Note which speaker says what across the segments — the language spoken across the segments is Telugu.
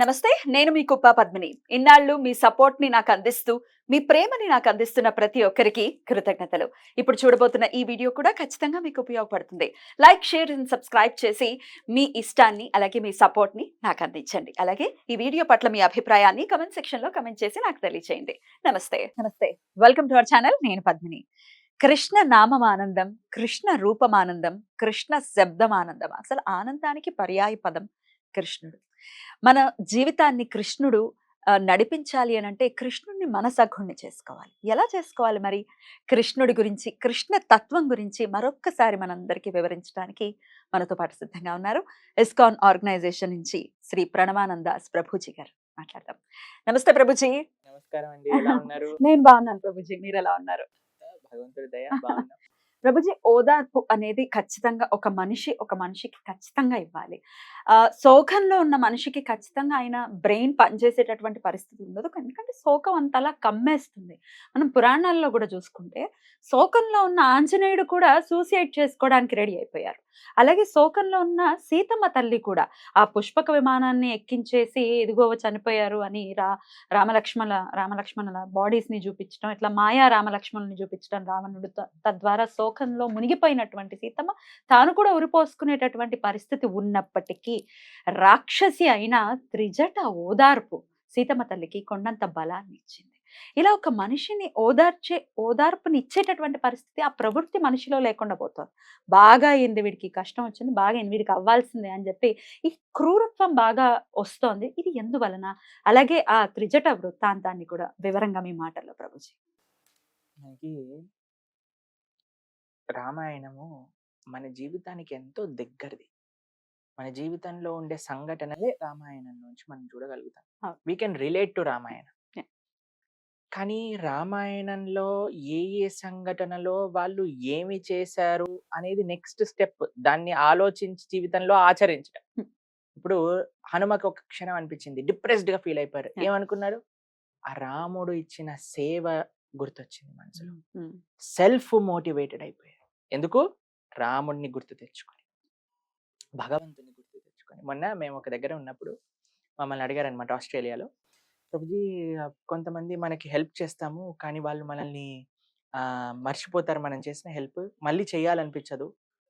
Speaker 1: నమస్తే నేను మీ కుప్ప పద్మిని. ఇన్నాళ్ళు మీ సపోర్ట్ని నాకు అందిస్తూ మీ ప్రేమని నాకు అందిస్తున్న ప్రతి ఒక్కరికి కృతజ్ఞతలు. ఇప్పుడు చూడబోతున్న ఈ వీడియో కూడా ఖచ్చితంగా మీకు ఉపయోగపడుతుంది. లైక్ షేర్ అండ్ సబ్స్క్రైబ్ చేసి మీ ఇష్టాన్ని అలాగే మీ సపోర్ట్ని నాకు అందించండి. అలాగే ఈ వీడియో పట్ల మీ అభిప్రాయాన్ని కమెంట్ సెక్షన్లో కమెంట్ చేసి నాకు తెలియచేయండి. నమస్తే. నమస్తే. వెల్కమ్ టు అవర్ ఛానల్ నేను పద్మిని. కృష్ణ నామమానందం కృష్ణ రూపమానందం కృష్ణ శబ్దమానందం అసలు ఆనందానికి పర్యాయ పదం కృష్ణుడు. మన జీవితాన్ని కృష్ణుడు నడిపించాలి అని అంటే కృష్ణుడిని మనసగుణ్ణి చేసుకోవాలి. ఎలా చేసుకోవాలి మరి? కృష్ణుడి గురించి కృష్ణ తత్వం గురించి మరొక్కసారి మనందరికీ వివరించడానికి మనతో పాటు సిద్ధంగా ఉన్నారు. ఇస్కాన్ ఆర్గనైజేషన్ నుంచి శ్రీ ప్రణవానందాస్ ప్రభుజీ గారు మాట్లాడదాం. నమస్తే ప్రభుజీ.
Speaker 2: నమస్కారం అండి.
Speaker 1: నేను బాగున్నాను ప్రభుజీ. మీరు ఎలా ఉన్నారు?
Speaker 2: భగవంతుడి దయ
Speaker 1: ప్రభుజీ ఓదార్పు అనేది ఖచ్చితంగా ఒక మనిషి ఒక మనిషికి ఖచ్చితంగా ఇవ్వాలి. శోకంలో ఉన్న మనిషికి ఖచ్చితంగా ఆయన బ్రెయిన్ పనిచేసేటటువంటి పరిస్థితి ఉండదు. ఎందుకంటే శోకం అంతలా కమ్మేస్తుంది. మనం పురాణాల్లో కూడా చూసుకుంటే శోకంలో ఉన్న ఆంజనేయుడు కూడా సూసైడ్ చేసుకోవడానికి రెడీ అయిపోయారు. అలాగే శోకంలో ఉన్న సీతమ్మ తల్లి కూడా ఆ పుష్పక విమానాన్ని ఎక్కించేసి ఇదిగో చనిపోయారు అని రా రామలక్ష్మణ రామలక్ష్మణుల బాడీస్ని చూపించడం ఇట్లా మాయా రామలక్ష్మణుని చూపించడం రావణుడు తద్వారా సో శోకంలో మునిగిపోయినటువంటి సీతమ్మ తాను కూడా ఉరిపోసుకునేటటువంటి పరిస్థితి ఉన్నప్పటికీ రాక్షసి అయిన త్రిజట ఓదార్పు సీతమ్మ తల్లికి కొండంత బలాన్ని ఇచ్చింది. ఇలా ఒక మనిషిని ఓదార్చే ఓదార్పుని ఇచ్చేటటువంటి పరిస్థితి ఆ ప్రవృత్తి మనిషిలో లేకుండా పోతుంది. బాగా అయింది వీడికి కష్టం వచ్చింది బాగా అయింది వీడికి అవ్వాల్సిందే అని చెప్పి ఈ క్రూరత్వం బాగా వస్తోంది. ఇది ఎందువలన? అలాగే ఆ త్రిజట వృత్తాంతాన్ని కూడా వివరంగా మీ మాటల్లో ప్రభుజీ.
Speaker 2: మనకి రామాయణము మన జీవితానికి ఎంతో దగ్గరది. మన జీవితంలో ఉండే సంఘటనలే రామాయణం నుంచి మనం చూడగలుగుతాం. We can relate to Ramayanam. కానీ రామాయణంలో ఏ ఏ సంఘటనలో వాళ్ళు ఏమి చేశారు అనేది నెక్స్ట్ స్టెప్ దాన్ని ఆలోచించి జీవితంలో ఆచరించడం. ఇప్పుడు హనుమకి ఒక క్షణం అనిపించింది. డిప్రెస్డ్గా ఫీల్ అయిపోయారు. ఏమనుకున్నారు? ఆ రాముడు ఇచ్చిన సేవ గుర్తొచ్చింది మనసులో. సెల్ఫ్ మోటివేటెడ్ అయిపోయారు. ఎందుకు? రాముడిని గుర్తు తెచ్చుకొని. భగవంతుని గుర్తు తెచ్చుకొని. మొన్న మేము ఒక దగ్గర ఉన్నప్పుడు మమ్మల్ని అడిగారనమాట ఆస్ట్రేలియాలో. ప్రభుజీ కొంతమంది మనకి హెల్ప్ చేస్తాము కానీ వాళ్ళు మనల్ని ఆ, మర్చిపోతారు మనం చేసిన హెల్ప్. మళ్ళీ చేయాలనిపించదు.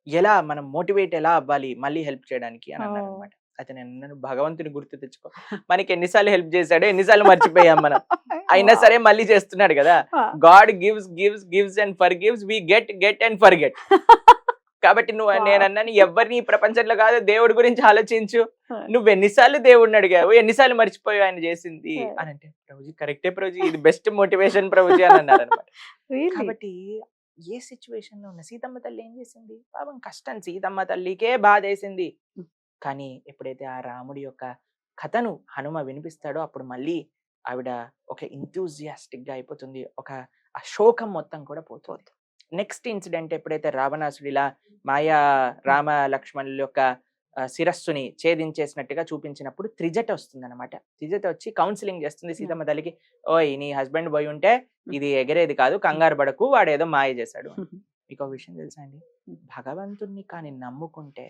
Speaker 2: ఎలా మనం మోటివేట్ ఎలా అవ్వాలి? మళ్ళీ హెల్ప్ చేయడానికి అని అన్నారు. అనమాట అయితే నేను భగవంతుని గుర్తు తెచ్చుకో మనకి ఎన్నిసార్లు హెల్ప్ చేశాడో ఎన్నిసార్లు మర్చిపోయాం మనం అయినా సరే మళ్ళీ చేస్తున్నాడు కదా. God gives gives gives and forgives we get get and forget కాబట్టి నువ్వు. నేను అన్నాను ఎవరిని ఈ ప్రపంచంలో కాదు దేవుడి గురించి ఆలోచించు. నువ్వు ఎన్నిసార్లు దేవుడిని అడిగావు ఎన్నిసార్లు మర్చిపోయావు ఆయన చేసింది. అని అంటే ప్రభుజీ కరెక్టే ప్రభుజీ ఇది బెస్ట్ మోటివేషన్ ప్రభుజీ అని అన్నారు అనమాట? కాబట్టి ఏ సిచ్యువేషన్లో ఉన్న సీతమ్మ తల్లి ఏం చేసింది పాపం కష్టం సీతమ్మ తల్లికే బాధ వేసింది. కానీ ఎప్పుడైతే ఆ రాముడి యొక్క కథను హనుమ వినిపిస్తాడో అప్పుడు మళ్ళీ ఆవిడ ఒక enthusiastic గా అయిపోతుంది. ఒక ఆ శోకం మొత్తం కూడా పోతుంది. నెక్స్ట్ ఇన్సిడెంట్ ఎప్పుడైతే రావణాసుడు ఇలా మాయా రామ లక్ష్మణుల యొక్క శిరస్సుని ఛేదించేసినట్టుగా చూపించినప్పుడు త్రిజట వస్తుంది అనమాట త్రిజట వచ్చి కౌన్సిలింగ్ చేస్తుంది సీతమ్మ తల్లికి. ఓయ్ నీ హస్బెండ్ పోయి ఉంటే ఇది ఎగరేది కాదు కంగారు పడకు వాడు ఏదో మాయ చేశాడు అని." మీకు ఒక విషయం తెలుసా అండి. భగవంతుణ్ణి కానీ నమ్ముకుంటే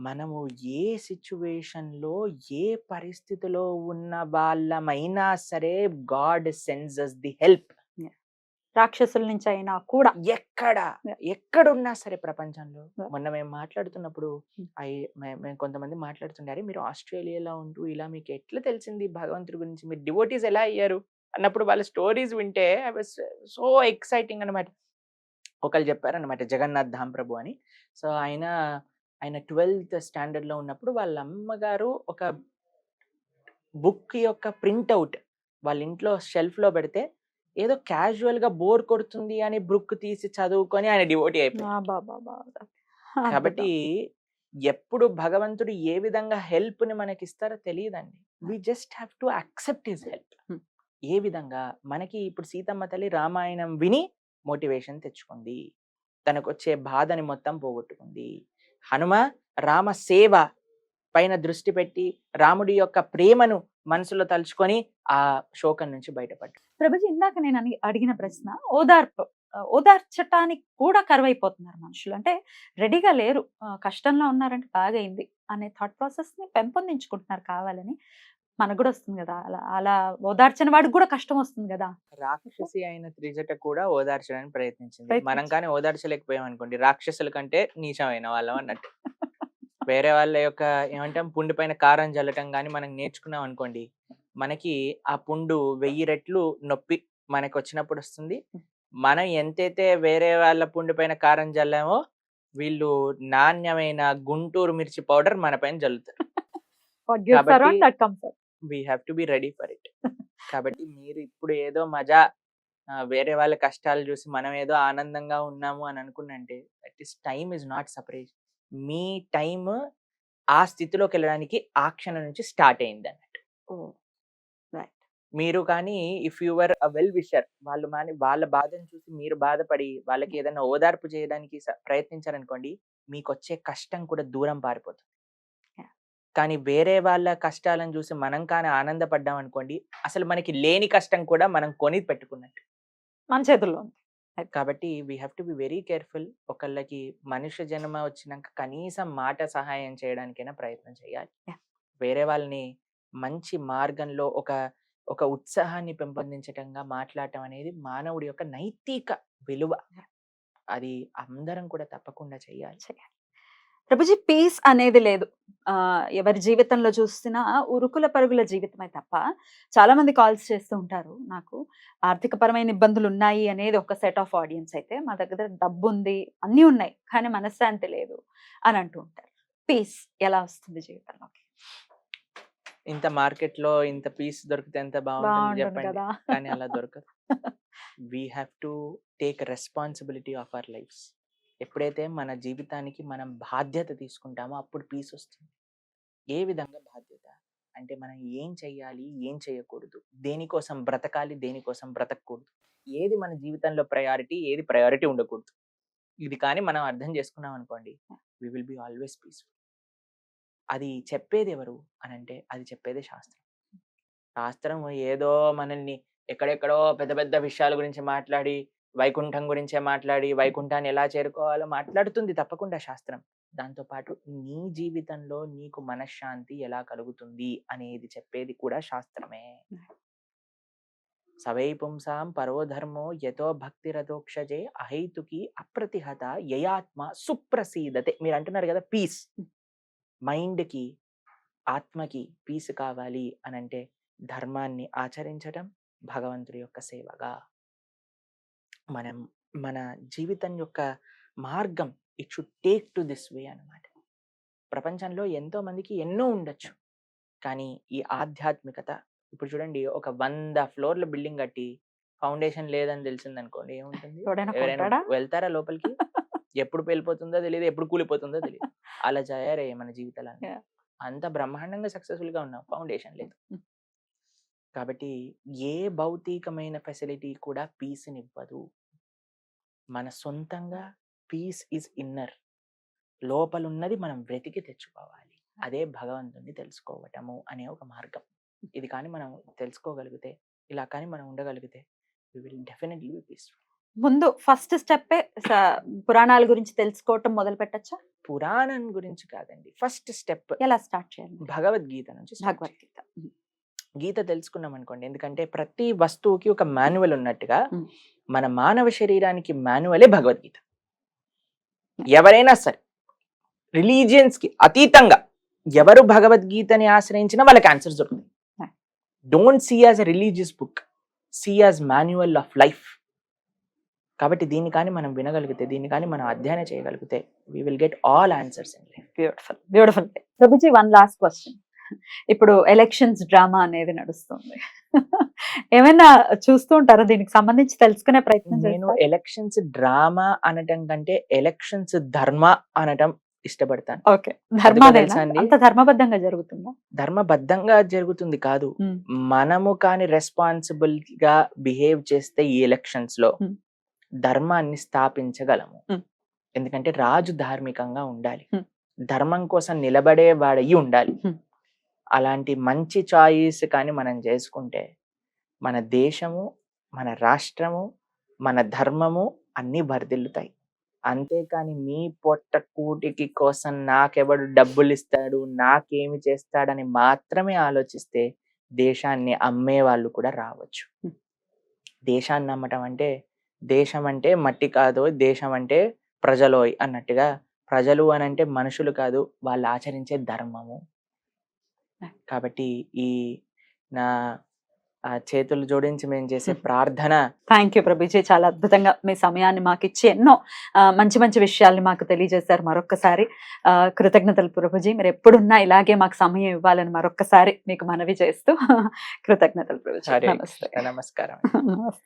Speaker 2: మనము ఏ సిచ్యువేషన్లో ఏ పరిస్థితిలో ఉన్న వాళ్ళమైనా సరే గాడ్ సెన్సెస్ ది హెల్ప్.
Speaker 1: రాక్షసుల నుంచి అయినా కూడా.
Speaker 2: ఎక్కడ. ఎక్కడున్నా సరే ప్రపంచంలో. మొన్న మేము మాట్లాడుతున్నప్పుడు. అయి మేము కొంతమంది మాట్లాడుతుండారు మీరు ఆస్ట్రేలియాలో ఉంటూ ఇలా మీకు ఎట్లా తెలిసింది భగవంతుడి గురించి? మీరు డివోటీస్ ఎలా అయ్యారు? అన్నప్పుడు వాళ్ళ స్టోరీస్ వింటే ఐ వాస్ సో ఎక్సైటింగ్ అనమాట ఒకళ్ళు చెప్పారనమాట జగన్నాథ్ ధామ్ ప్రభు అని. సో ఆయన ఆయన ట్వెల్త్ స్టాండర్డ్లో ఉన్నప్పుడు వాళ్ళ అమ్మగారు ఒక బుక్ యొక్క ప్రింట్అవుట్ వాళ్ళ ఇంట్లో షెల్ఫ్లో పెడితే ఏదో క్యాజువల్గా బోర్ కొడుతుంది అని బుక్ తీసి చదువుకొని ఆయన డివోటీ
Speaker 1: బా.
Speaker 2: కాబట్టి ఎప్పుడు భగవంతుడు ఏ విధంగా హెల్ప్ని మనకి ఇస్తారో తెలియదండి. We just have to accept his help. ఏ విధంగా మనకి ఇప్పుడు సీతమ్మ తల్లి రామాయణం విని మోటివేషన్ తెచ్చుకుంది. తనకు వచ్చే బాధని మొత్తం పోగొట్టుకుంది. హనుమ రామ సేవ పైన దృష్టి పెట్టి రాముడి యొక్క ప్రేమను మనసులో తలుచుకొని ఆ శోకం నుంచి బయటపడ్డు
Speaker 1: ప్రభుజీ ఇందాక నేను అడిగిన ప్రశ్న ఓదార్పు ఓదార్చటానికి కూడా కరువైపోతున్నారు మనుషులు. అంటే రెడీగా లేరు. కష్టంలో ఉన్నారంటే బాగా అయింది అనే థాట్ ప్రాసెస్ని పెంపొందించుకుంటున్నారు కావాలని. మనకు కూడా వస్తుంది కదా. అలా అలా ఓదార్చని వాడికి కూడా కష్టం వస్తుంది కదా.
Speaker 2: రాక్షసి అయిన త్రిజట కూడా ఓదార్చడానికి ప్రయత్నించింది. మనం. కానీ ఓదార్చలేకపోయాం అనుకోండి రాక్షసుల కంటే నీచమైన వాళ్ళం అన్నట్టు. వేరే వాళ్ళ యొక్క ఏమంటాం పుండు పైన కారం జల్లటం కానీ మనం నేర్చుకున్నాం అనుకోండి మనకి ఆ పుండు వెయ్యి రెట్లు నొప్పి మనకి వచ్చినప్పుడు వస్తుంది. మనం ఎంతైతే వేరే వాళ్ళ పుండు పైన కారం జల్లామో వీళ్ళు నాణ్యమైన గుంటూరు మిర్చి పౌడర్ మన పైన జల్లుతారు. We have to be ready for it కాబట్టి మీరు ఇప్పుడు ఏదో మజా వేరే వాళ్ళ కష్టాలు చూసి మనం ఏదో ఆనందంగా ఉన్నాము అని అనుకున్నంటే that is time is not separate me time ఆ స్థితిలోకి వెళ్ళడానికి ఆ క్షణం నుంచి స్టార్ట్ అయింది అన్నట్టు.
Speaker 1: right.
Speaker 2: మీరు కానీ if your a well wisher వాళ్ళు మాని వాళ్ళ బాధను చూసి మీరు బాధపడి వాళ్ళకి ఏదైనా ఓదార్పు చేయడానికి ప్రయత్నించారనుకోండి మీకు వచ్చే కష్టం కూడా దూరం పారిపోతుంది. కానీ వేరే వాళ్ళ కష్టాలను చూసి మనం కానీ ఆనందపడ్డాం అనుకోండి అసలు మనకి లేని కష్టం కూడా మనం కొని పెట్టుకున్నట్టు.
Speaker 1: మన చేతుల్లో
Speaker 2: కాబట్టి we have to be very careful ఒకళ్ళకి మనుష్య జన్మ వచ్చినాక కనీసం మాట సహాయం చేయడానికైనా ప్రయత్నం చేయాలి. వేరే వాళ్ళని మంచి మార్గంలో ఒక ఒక ఉత్సాహాన్ని పెంపొందించటంగా మాట్లాడటం అనేది మానవుడి యొక్క నైతిక విలువ. అది అందరం కూడా తప్పకుండా చేయాలి.
Speaker 1: చేయాలి. ప్రభుజీ పీస్ అనేది లేదు. ఎవరి జీవితంలో చూసినా ఉరుకుల పరుగుల జీవితమే తప్ప చాలా మంది కాల్స్ చేస్తూ ఉంటారు నాకు. ఆర్థిక పరమైన ఇబ్బందులు ఉన్నాయి అనేది ఒక సెట్ ఆఫ్ ఆడియన్స్ అయితే మా దగ్గర డబ్బు ఉంది అన్నీ ఉన్నాయి కానీ మనశ్శాంతి లేదు అని అంటూ ఉంటారు. పీస్ ఎలా వస్తుంది జీవితంలోకి?
Speaker 2: ఇంత మార్కెట్లో ఇంత పీస్ దొరికితే ఎంత బాగుంటుంది చెప్పండి. కానీ అలా దొరకదు. We have to take responsibility of our lives ఎప్పుడైతే మన జీవితానికి మనం బాధ్యత తీసుకుంటామో అప్పుడు పీస్ వస్తుంది. ఏ విధంగా బాధ్యత? అంటే మనం ఏం చెయ్యాలి? ఏం చేయకూడదు దేనికోసం బ్రతకాలి? దేనికోసం బ్రతకూడదు ఏది మన జీవితంలో ప్రయారిటీ? ఏది ప్రయారిటీ ఉండకూడదు? ఇది కానీ మనం అర్థం చేసుకున్నాం అనుకోండి we will be always peaceful అది చెప్పేది ఎవరు? అని అంటే అది చెప్పేది శాస్త్రం. శాస్త్రం ఏదో మనల్ని ఎక్కడెక్కడో పెద్ద పెద్ద విషయాల గురించి మాట్లాడి వైకుంఠం గురించే మాట్లాడి వైకుంఠాన్ని ఎలా చేరుకోవాలో మాట్లాడుతుంది తప్పకుండా శాస్త్రం. దాంతో పాటు నీ జీవితంలో నీకు మనశ్శాంతి ఎలా కలుగుతుంది అనేది చెప్పేది కూడా శాస్త్రమే. సవై పుంసాం పరోధర్మో యతో భక్తిరథోక్షజే అహైతుకి అప్రతిహత యయాత్మ సుప్రసీదతే. మీరు అంటున్నారు కదా పీస్ మైండ్కి ఆత్మకి పీస్ కావాలి అని అంటే ధర్మాన్ని ఆచరించటం భగవంతుడి యొక్క సేవగా. మనం మన జీవితం యొక్క మార్గం it should take to this way అన్నమాట. ప్రపంచంలో ఎంతో మందికి ఎన్నో ఉండొచ్చు. కానీ ఈ ఆధ్యాత్మికత ఇప్పుడు చూడండి ఒక వంద ఫ్లోర్ల బిల్డింగ్ కట్టి ఫౌండేషన్ లేదని తెలిసిందనుకోండి ఏముంటుంది?
Speaker 1: ఎవడైనా
Speaker 2: ఎవరైనా? వెళ్తారా లోపలికి? ఎప్పుడు వెళ్ళిపోతుందో తెలియదు ఎప్పుడు కూలిపోతుందో తెలియదు అలా తయారయ్యాయి మన జీవితాలు
Speaker 1: Yeah.
Speaker 2: అంత బ్రహ్మాండంగా సక్సెస్ఫుల్గా ఉన్నాం. ఫౌండేషన్ లేదు. కాబట్టి ఏ భౌతికమైన ఫెసిలిటీ కూడా పీస్ ఇవ్వదు మన సొంతంగా పీస్ ఇస్ ఇన్నర్. లోపల ఉన్నది మనం వెతికి తెచ్చుకోవాలి. అదే భగవంతుని తెలుసుకోవటము అనే ఒక మార్గం. ఇది కానీ మనం తెలుసుకోగలిగితే ఇలా కానీ మనం ఉండగలిగితే we will definitely be peaceful
Speaker 1: ముందు ఫస్ట్ స్టెప్ పురాణాల గురించి తెలుసుకోవటం మొదలు పెట్టచ్చా?
Speaker 2: పురాణం గురించి కాదండి. ఫస్ట్ స్టెప్
Speaker 1: ఎలా స్టార్ట్ చేయాలి
Speaker 2: భగవద్గీత నుంచి.
Speaker 1: భగవద్గీత.
Speaker 2: గీత తెలుసుకున్నాం అనుకోండి ఎందుకంటే ప్రతి వస్తువుకి ఒక మాన్యువల్ ఉన్నట్టుగా. మన మానవ శరీరానికి మాన్యువలే భగవద్గీత. ఎవరైనా సరే రిలీజియన్స్కి అతీతంగా ఎవరు భగవద్గీతని ఆశ్రయించినా వాళ్ళకి ఆన్సర్స్ దొరుకుతాయి. Don't see as a religious book see as manual of life కాబట్టి దీన్ని కానీ మనం వినగలిగితే దీన్ని కానీ మనం అధ్యయనం చేయగలిగితే we will get all answers in life
Speaker 1: beautiful beautiful Prabhuji one last question ఇప్పుడు ఎలక్షన్స్ డ్రామా అనేది నడుస్తుంది. ఏమైనా చూస్తూ ఉంటారా దీనికి సంబంధించి తెలుసుకునే ప్రయత్నం
Speaker 2: నేను? ఎలక్షన్స్ డ్రామా అనటం కంటే ఎలక్షన్స్ ధర్మ అనటం ఇష్టపడతాను
Speaker 1: ఓకే? అంత ధర్మబద్ధంగా జరుగుతుందా
Speaker 2: ధర్మబద్ధంగా జరుగుతుంది కాదు. మనము కాని రెస్పాన్సిబుల్గా బిహేవ్ చేస్తే ఈ
Speaker 1: ఎలక్షన్స్లో.
Speaker 2: ధర్మాన్ని స్థాపించగలము. ఎందుకంటే రాజు ధార్మికంగా ఉండాలి. ధర్మం కోసం నిలబడే వాడయి ఉండాలి. అలాంటి మంచి చాయిస్ కానీ మనం చేసుకుంటే మన దేశము మన రాష్ట్రము మన ధర్మము అన్నీ బరిదిల్లుతాయి అంతేకాని మీ పొట్ట కూటికి కోసం నాకెవడు డబ్బులు ఇస్తాడు నాకేమి చేస్తాడని మాత్రమే ఆలోచిస్తే దేశాన్ని అమ్మే వాళ్ళు కూడా రావచ్చు. దేశాన్ని అమ్మటం అంటే దేశం అంటే మట్టి కాదు దేశం అంటే ప్రజలోయ్ అన్నట్టుగా ప్రజలు అని అంటే మనుషులు కాదు వాళ్ళు ఆచరించే ధర్మము. కాబట్టి ఈ నా ఆ చేతులు జోడించి మేము చేసే. ప్రార్థన
Speaker 1: థ్యాంక్ యూ ప్రభుజీ చాలా అద్భుతంగా మీ సమయాన్ని మాకు ఇచ్చి ఎన్నో మంచి మంచి విషయాల్ని మాకు తెలియజేశారు. మరొక్కసారి ఆ, కృతజ్ఞతలు ప్రభుజీ. మీరు ఎప్పుడున్నా ఇలాగే మాకు సమయం ఇవ్వాలని మరొక్కసారి మీకు మనవి చేస్తూ కృతజ్ఞతలు ప్రభుజీ.
Speaker 2: నమస్కారం
Speaker 1: నమస్తే.